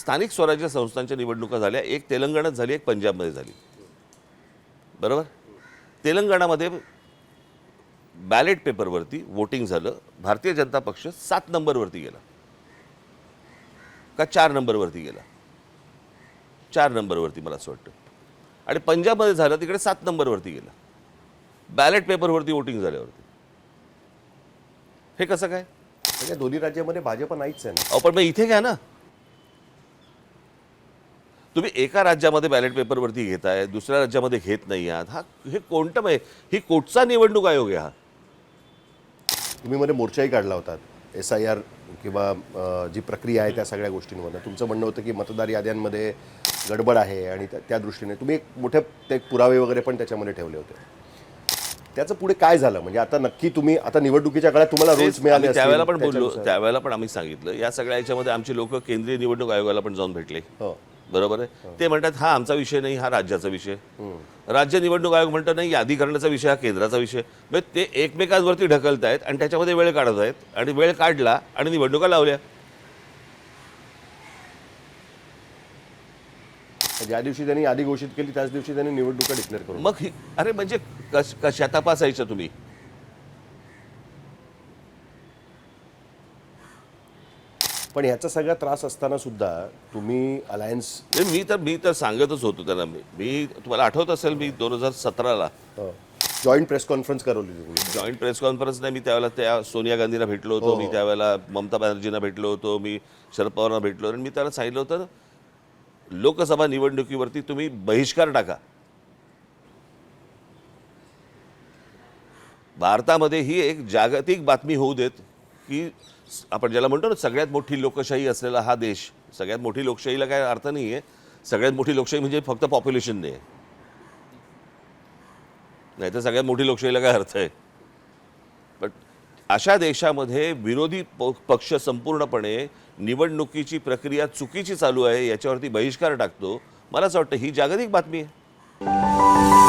स्थानिक स्वराज्य संस्थांच्या निवडणुका झाल्या. एक तेलंगणात झाली एक पंजाबमध्ये झाली. बरोबर? तेलंगणामध्ये बॅलेट पेपरवरती वोटिंग झालं. भारतीय जनता पक्ष सात नंबरवरती गेला. का चार नंबरवरती गेला? चार नंबरवरती मला असं वाटतं. आणि पंजाबमध्ये झालं तिकडे सात नंबरवरती गेला. बॅलेट पेपरवरती वोटिंग झाल्यावरती. हे कसं काय? म्हणजे दोन्ही राज्यामध्ये भाजप नाहीच आहे ना. पण मग इथे घ्या ना. तुम्ही एका राज्यामध्ये बॅलेट पेपरवरती घेताय दुसऱ्या राज्यामध्ये घेत नाही आहात. हा हे कोणतं म्हणजे ही कोटचा निवडणूक आयोग आहे हा. तुम्ही मध्ये मोर्चाही काढला होता एस आय आर किंवा जी प्रक्रिया आहे त्या सगळ्या गोष्टींमधनं. तुमचं म्हणणं होतं की मतदार याद्यांमध्ये गडबड आहे आणि त्या- दृष्टीने तुम्ही एक मोठे ते पुरावे वगैरे पण त्याच्यामध्ये ठेवले होते. त्याचं पुढे काय झालं? म्हणजे आता नक्की तुम्ही आता निवडणुकीच्या काळात तुम्हाला रोल्स तेच मिळाले त्यावेळेला पण बोललो. त्यावेळेला पण आम्ही सांगितलं या सगळ्या याच्यामध्ये आमचे लोक केंद्रीय निवडणूक आयोगाला पण जाऊन भेटले. हो. बरोबर आहे? ते म्हणतात हा आमचा विषय नाही हा राज्याचा विषय राज्य निवडणूक आयोग म्हणतो नाही यादी करण्याचा विषय हा केंद्राचा विषय म्हणजे ते एकमेकांवरती ढकलत आहेत आणि त्याच्यामध्ये वेळ काढत आहेत आणि वेळ काढला आणि निवडणुका लावल्या. ज्या दिवशी त्यांनी यादी घोषित केली त्याच दिवशी त्यांनी निवडणुका डिक्लेअर करून मग ही अरे म्हणजे कश कशा तपासायचं तुम्ही? पण ह्याचा सगळा त्रास असताना सुद्धा तुम्ही अलायन्स मी तर मी तर सांगतच होतो त्यांना. मी मी तुम्हाला आठवत असेल मी दोन हजार सतराला जॉईंट प्रेस कॉन्फरन्स करवली तुम्ही. जॉईंट प्रेस कॉन्फरन्स नाही मी त्यावेळेला त्या सोनिया गांधींना भेटलो होतो मी त्यावेळेला ममता बॅनर्जींना भेटलो होतो मी शरद पवारांना भेटलो आणि मी त्याला सांगितलं होतं लोकसभा निवडणुकीवरती तुम्ही बहिष्कार टाका. भारतामध्ये ही एक जागतिक बातमी होऊ देत. की आपण ज्याला म्हणतो ना सगळ्यात मोठी लोकशाही असलेला हा देश सगळ्यात मोठी लोकशाहीला काय अर्थ नाही आहे सगळ्यात मोठी लोकशाही म्हणजे फक्त पॉप्युलेशन नाही नाही तर सगळ्यात मोठी लोकशाहीला काय अर्थ आहे? पण अशा देशामध्ये विरोधी प- पक्ष संपूर्णपणे निवडणुकीची प्रक्रिया चुकीची चालू आहे याच्यावरती बहिष्कार टाकतो. मला असं वाटतं ही जागतिक बातमी आहे.